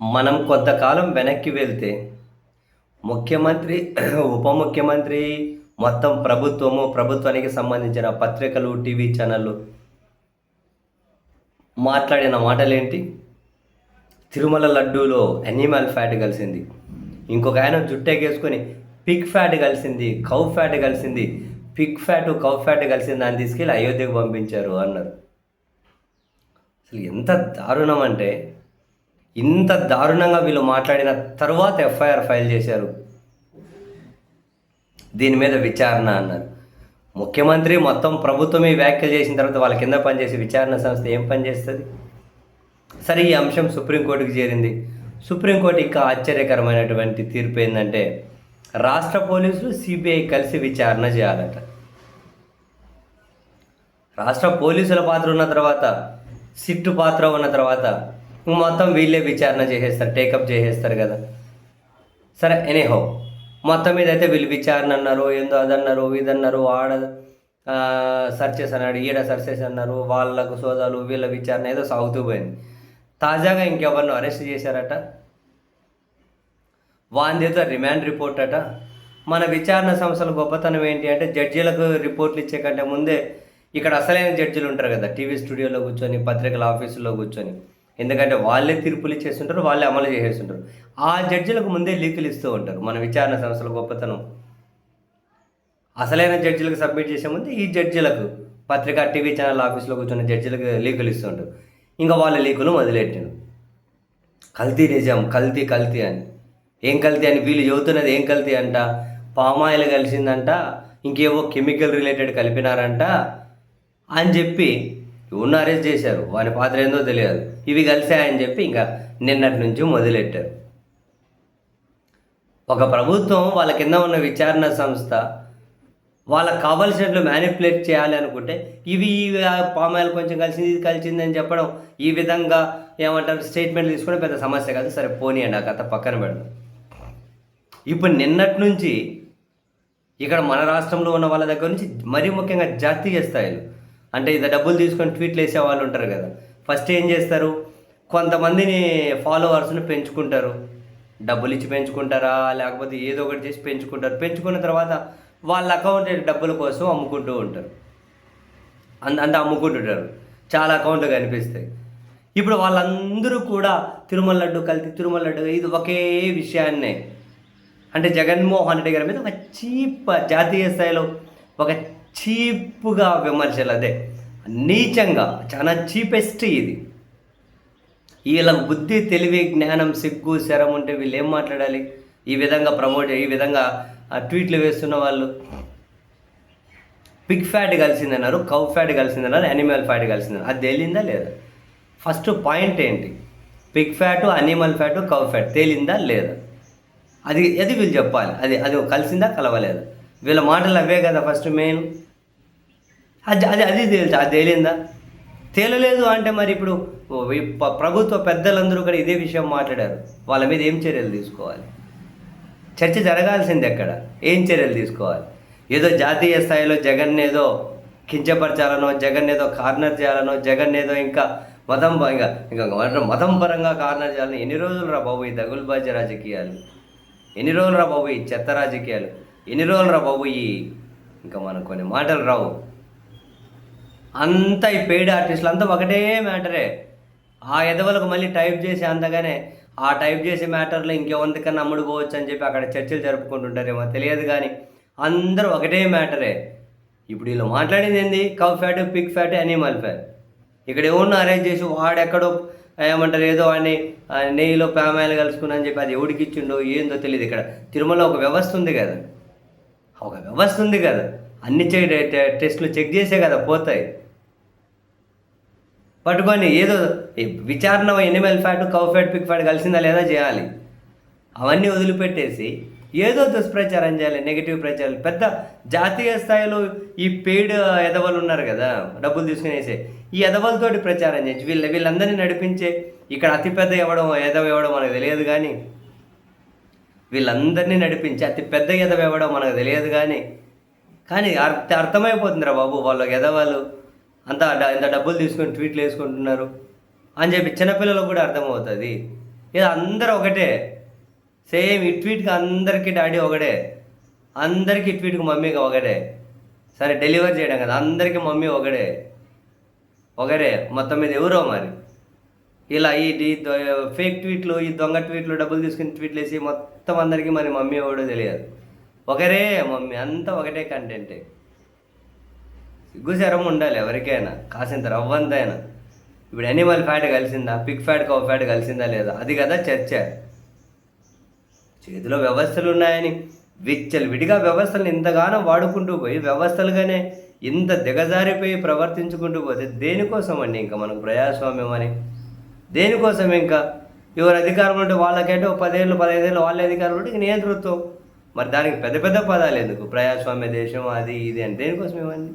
మనం కొంతకాలం వెనక్కి వెళ్తే ముఖ్యమంత్రి ఉప ముఖ్యమంత్రి మొత్తం ప్రభుత్వము ప్రభుత్వానికి సంబంధించిన పత్రికలు టీవీ ఛానళ్ళు మాట్లాడిన మాటలేంటి? తిరుమల లడ్డూలో అనిమల్ ఫ్యాట్ కలిసింది. ఇంకొక ఆయన జుట్టేకేసుకొని పిక్ ఫ్యాట్ కలిసింది కౌ ఫ్యాట్ కలిసింది పిక్ ఫ్యాట్ కౌ ఫ్యాట్ కలిసింది దాన్ని తీసుకెళ్ళి అయోధ్యకు పంపించారు అన్నారు. అసలు ఎంత దారుణం అంటే ఇంత దారుణంగా వీళ్ళు మాట్లాడిన తర్వాత ఎఫ్ఐఆర్ ఫైల్ చేశారు. దీని మీద విచారణ అన్నారు. ముఖ్యమంత్రి మొత్తం ప్రభుత్వమే వ్యాఖ్యలు చేసిన తర్వాత వాళ్ళ కింద పనిచేసే విచారణ సంస్థ ఏం పనిచేస్తుంది సరే ఈ అంశం సుప్రీంకోర్టుకు చేరింది. సుప్రీంకోర్టు ఇంకా ఆశ్చర్యకరమైనటువంటి తీర్పు ఏంటంటే రాష్ట్ర పోలీసులు సిబిఐ కలిసి విచారణ చేయాలట. రాష్ట్ర పోలీసుల పాత్ర ఉన్న తర్వాత సిట్టు పాత్ర ఉన్న తర్వాత మొత్తం వీళ్ళే విచారణ చేసేస్తారు టేకప్ చేసేస్తారు కదా. సరే ఎనీహో మొత్తం మీద అయితే వీళ్ళు విచారణ అన్నారు ఏందో అదన్నారు ఇదన్నారు ఆడ సర్చెస్ అన్నాడు ఈడ సర్చెస్ అన్నారు వాళ్ళకు సోదాలు వీళ్ళ విచారణ ఏదో సాగుతూ పోయింది. తాజాగా ఇంకెవరిని అరెస్ట్ చేశారట. వాందేతో రిమాండ్ రిపోర్ట్ అట. మన విచారణ సంస్థల గొప్పతనం ఏంటి అంటే జడ్జీలకు రిపోర్ట్లు ఇచ్చే కంటే ముందే ఇక్కడ అసలైన జడ్జిలు ఉంటారు కదా టీవీ స్టూడియోలో కూర్చొని పత్రికల ఆఫీసులో కూర్చొని. ఎందుకంటే వాళ్ళే తీర్పులు ఇచ్చేస్తుంటారు వాళ్ళే అమలు చేసేస్తుంటారు. ఆ జడ్జిలకు ముందే లీకులు ఇస్తూ ఉంటారు. మన విచారణ సంస్థల గొప్పతనం. అసలైన జడ్జిలకు సబ్మిట్ చేసే ముందు ఈ జడ్జిలకు పత్రిక టీవీ ఛానల్ ఆఫీస్లో కూర్చున్న జడ్జిలకు లీకులు ఇస్తుంటారు ఇంకా వాళ్ళ లీకులు మొదలెట్టాను కల్తీ నిజం కల్తీ కల్తీ అని. ఏం కల్తీ అని? వీళ్ళు చెబుతున్నది ఏం కల్తీ అంట? పామాయిల్ కలిసిందంట ఇంకేవో కెమికల్ రిలేటెడ్ కలిపినారంట అని చెప్పి ఉన్న అరెస్ట్ చేశారు. వాని పాత్ర ఏందో తెలియదు. ఇవి కలిసాయని చెప్పి ఇంకా నిన్నటి నుంచి మొదలెట్టారు. ఒక ప్రభుత్వం వాళ్ళ కింద ఉన్న విచారణ సంస్థ వాళ్ళకి కావాల్సినట్లు మ్యానిపులేట్ చేయాలి అనుకుంటే ఇవి ఇవి పామాయిల్ కొంచెం కలిసింది ఇది కలిసింది అని చెప్పడం ఈ విధంగా ఏమంటారు స్టేట్మెంట్ తీసుకోవడం పెద్ద సమస్య కాదు. సరే పోనీ అండి ఆ కథ పక్కన పెడదాం. ఇప్పుడు నిన్నటి నుంచి ఇక్కడ మన రాష్ట్రంలో ఉన్న వాళ్ళ దగ్గర నుంచి మరీ ముఖ్యంగా జాతీయ స్థాయిలో అంటే ఇది డబ్బులు తీసుకొని ట్వీట్లు వేసే వాళ్ళు ఉంటారు కదా ఫస్ట్ ఏం చేస్తారు? కొంతమందిని ఫాలోవర్స్ని పెంచుకుంటారు. డబ్బులు ఇచ్చి పెంచుకుంటారా? లేకపోతే ఏదో ఒకటి చేసి పెంచుకుంటారు. పెంచుకున్న తర్వాత వాళ్ళ అకౌంట్ డబ్బుల కోసం అమ్ముకుంటూ ఉంటారు. అంత అంత అమ్ముకుంటుంటారు. చాలా అకౌంట్లు కనిపిస్తాయి. ఇప్పుడు వాళ్ళందరూ కూడా తిరుమల లడ్డు కలిసి తిరుమల లడ్డు ఇది ఒకే విషయాన్నే. అంటే జగన్మోహన్ రెడ్డి గారి మీద ఒక చీప్ జాతీయ స్థాయిలో ఒక చీప్గా విమర్శలు అదే. నీచంగా చాలా చీపెస్ట్ ఇది. వీళ్ళ బుద్ధి తెలివి జ్ఞానం సిగ్గు శరం ఉంటే వీళ్ళు ఏం మాట్లాడాలి? ఈ విధంగా ప్రమోట్ ఈ విధంగా ఆ ట్వీట్లు వేస్తున్న వాళ్ళు. పిగ్ ఫ్యాట్ కలిసిందన్నారు కౌ ఫ్యాట్ కలిసిందన్నారు యానిమల్ ఫ్యాట్ కలిసిందన్నారు. అది తేలిందా లేదా? ఫస్ట్ పాయింట్ ఏంటి? Pig fat animal fat cow fat తేలిందా లేదా? అది అది వీళ్ళు చెప్పాలి. అది అది కలిసిందా కలవలేదా? వీళ్ళ మాటలు అవే కదా ఫస్ట్ మెయిన్ అది అది అది తేలుతా. అది తేలిందా? తేలలేదు అంటే మరి ఇప్పుడు ప్రభుత్వ పెద్దలందరూ కూడా ఇదే విషయం మాట్లాడారు. వాళ్ళ మీద ఏం చర్యలు తీసుకోవాలి? చర్చ జరగాల్సింది ఎక్కడ? ఏం చర్యలు తీసుకోవాలి? ఏదో జాతీయ స్థాయిలో జగన్ ఏదో కించపరచాలనో జగన్ ఏదో కార్నర్ చేయాలనో జగన్ ఏదో ఇంకా మతం ఇంకా ఇంకా మతం పరంగా కార్నర్ చేయాలని ఎన్ని రోజులు రా బాబు ఈ దగులుబాజీ రాజకీయాలు? ఎన్ని రోజులు రా బాబు ఈ చెత్త రాజకీయాలు? ఎన్ని రోజులు రా బాబు ఈ ఇంకా మనకు కొన్ని మాటలు రావు. అంతా ఈ పెయిడ్ ఆర్టిస్టులు అంతా ఒకటే మ్యాటరే. ఆ ఎదవలకు మళ్ళీ టైప్ చేసి అంతగానే ఆ టైప్ చేసే మ్యాటర్లో ఇంకెవంతకన్నా అమ్ముడు పోవచ్చు అని చెప్పి అక్కడ చర్చలు జరుపుకుంటుంటారేమో తెలియదు కానీ అందరూ ఒకటే మ్యాటరే. ఇప్పుడు వీళ్ళు మాట్లాడింది ఏంది? Cow fat pig fat animal fat. ఇక్కడ ఎవరిని అరేంజ్ చేసి వాడెక్కడో ఏమంటారు ఏదో అని నెయ్యిలో ప్యామాయిలు కలుసుకున్నా అని చెప్పి అది ఎవడికి ఇచ్చిండో ఏందో తెలియదు ఇక్కడ. తిరుమల ఒక వ్యవస్థ ఉంది కదా. ఒక వ్యవస్థ ఉంది కదా. అన్ని చె టెస్టులు చెక్ చేసే కదా పోతాయి. పట్టుకొని ఏదో విచారణ animal fat cow fat pig fat కలిసిందా లేదా చేయాలి. అవన్నీ వదిలిపెట్టేసి ఏదో దుష్ప్రచారం చేయాలి నెగిటివ్ ప్రచారం పెద్ద జాతీయ స్థాయిలో ఈ పెయిడ్ ఎదవలు ఉన్నారు కదా డబ్బులు తీసుకునేసే ఈ ఎదవలతోటి ప్రచారం చేయించి వీళ్ళ వీళ్ళందరినీ నడిపించే ఇక్కడ అతిపెద్ద ఇవ్వడం ఎదవ ఇవ్వడం మనకు తెలియదు కానీ వీళ్ళందరినీ నడిపించి అతి పెద్ద ఎదవ ఇవ్వడం మనకు తెలియదు కానీ కానీ అర్థ అర్థమైపోతుందిరా బాబు వాళ్ళ ఎదవాళ్ళు అంత ఇంత డబ్బులు తీసుకొని ట్వీట్లు వేసుకుంటున్నారు అని చెప్పి చిన్నపిల్లలకు కూడా అర్థమవుతుంది. ఇది అందరూ ఒకటే. సేమ్ ఇట్వీట్కి అందరికీ డాడీ ఒకటే. అందరికీ ట్వీట్కి మమ్మీకి ఒకటే. సరే డెలివరీ చేయడం కదా అందరికీ మమ్మీ ఒకటే. ఒకరే మొత్తం మీద ఎవరో మరి. ఇలా ఈ ఫేక్ ట్వీట్లు ఈ దొంగ ట్వీట్లు డబ్బులు తీసుకుని ట్వీట్లు వేసి మొత్తం అందరికీ మరి మమ్మీ ఎవడో తెలియదు. ఒకరే మమ్మీ అంతా ఒకటే కంటెంటే. సిగ్గుశరం ఉండాలి ఎవరికైనా. కాసింత రవ్వంతైనా ఇప్పుడు అనిమల్ ఫ్యాట్ కలిసిందా? పిక్ ఫ్యాట్ కౌ ఫ్యాట్ కలిసిందా లేదా? అది కదా చర్చ. చేతిలో వ్యవస్థలు ఉన్నాయని విచ్చలు విడిగా వ్యవస్థలను ఇంతగానో వాడుకుంటూ పోయి వ్యవస్థలుగానే ఇంత దిగజారిపోయి ప్రవర్తించుకుంటూ పోతే దేనికోసం అండి ఇంకా మనకు ప్రజాస్వామ్యం అని? దేనికోసం ఇంకా? ఎవరు అధికారంలో ఉంటే వాళ్ళకంటే ఒక పదేళ్ళు పదహైదేళ్ళు వాళ్ళ అధికారంలో ఉంటే నియంతృత్వం. మరి దానికి పెద్ద పెద్ద పదాలు ఎందుకు? ప్రజాస్వామ్య దేశం అది ఇది అని దేనికోసం ఇవన్నీ